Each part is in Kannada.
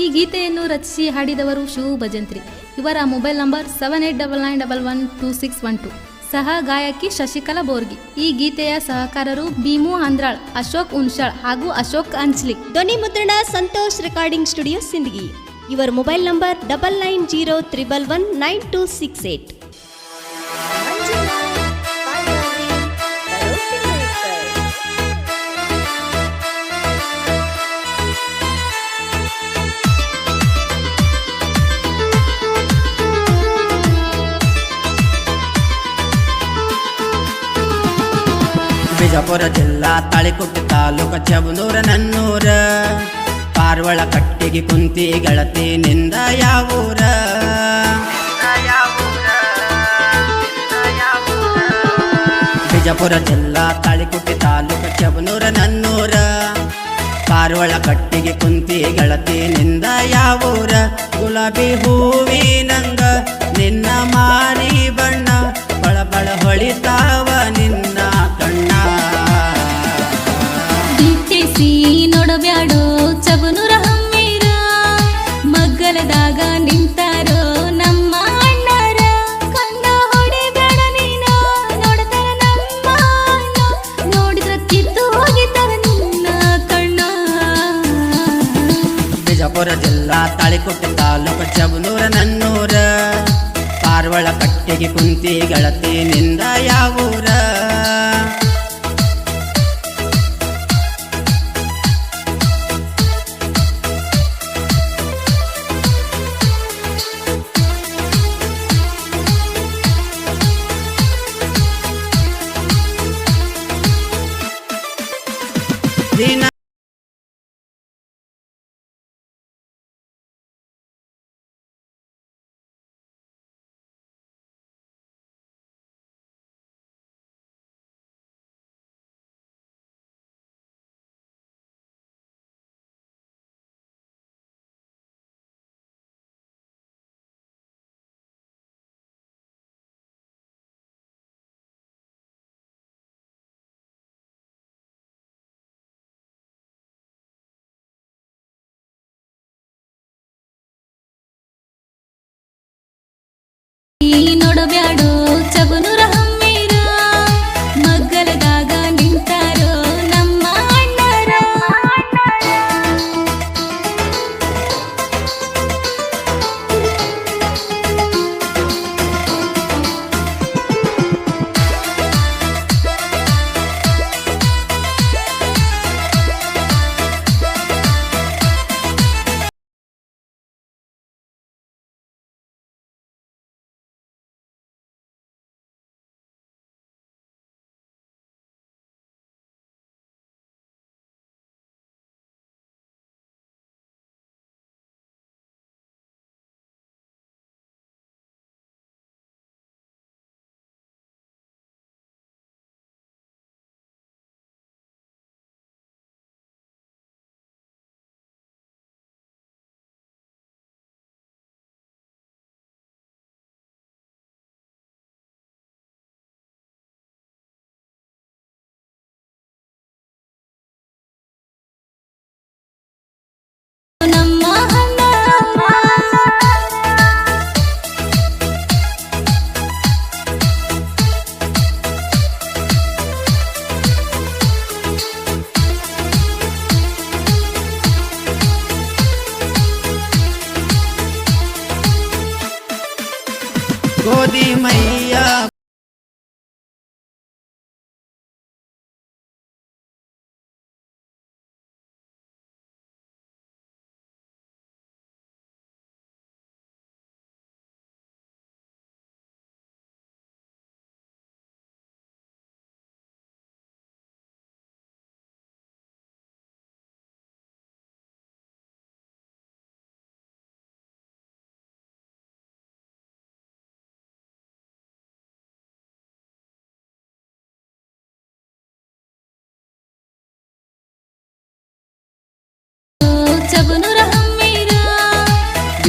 ಈ ಗೀತೆಯನ್ನು ರಚಿಸಿ ಹಾಡಿದವರು ಶಿವು ಭಜಂತ್ರಿ. ಇವರ mobile number seven eight double nine double one two six one two. ಸಹ ಗಾಯಕಿ ಶಶಿಕಲಾ ಬೋರ್ಗಿ. ಈ ಗೀತೆಯ ಸಹಕಾರರು ಭೀಮು ಅಂದ್ರಾಳ್, ಅಶೋಕ್ ಉನ್ಶಾಳ್ ಹಾಗೂ ಅಶೋಕ್ ಅಂಚ್ಲಿ ಧ್ವನಿ ಮುದ್ರಣ ಸಂತೋಷ್ ರೆಕಾರ್ಡಿಂಗ್ ಸ್ಟುಡಿಯೋ ಸಿಂದಗಿ. ಇವರ mobile number double nine zero triple one nine two six eight. Bijapur ಜಿಲ್ಲಾ ತಾಳಿಕೊಟ್ಟು ತಾಲೂಕ ಚಬನೂರ ನನ್ನೂರ. ಪಾರ್ವಳ ಕಟ್ಟಿಗೆ ಕುಂತಿ ಗೆಳತಿ ನಿಂದ ಯಾವೂರ ಬಿಜಾಪುರ ಜಿಲ್ಲಾ ತಾಳಿಕೊಟ್ಟಿ ತಾಲೂಕ ಚಬನೂರ ನನ್ನೂರ. ಪಾರ್ವಳ ಕಟ್ಟಿಗೆ ಕುಂತಿ ಗೆಳತಿ ನಿಂದ ಯಾವೂರ ಗುಲಾಬಿ ಹೂವಿನಂಗ ಕೊಟ್ಟ ತಾಳಿಕೊಟ್ಟಿ ತಾಲೂಕು ಚಬನೂರ ನನ್ನೂರ. ಪಾರ್ವಳ ಕಟ್ಟಿಗೆ ಕುಂತಿ ಗಳತಿ ನಿಂದ ಯಾವೂರ.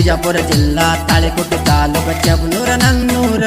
ಬಿಜಾಪುರ ಜಿಲ್ಲಾ ತಾಳಿಕೊಟ್ಟು ತಾಲೂಕು ಚಬನೂರ ನನ್ನೂರ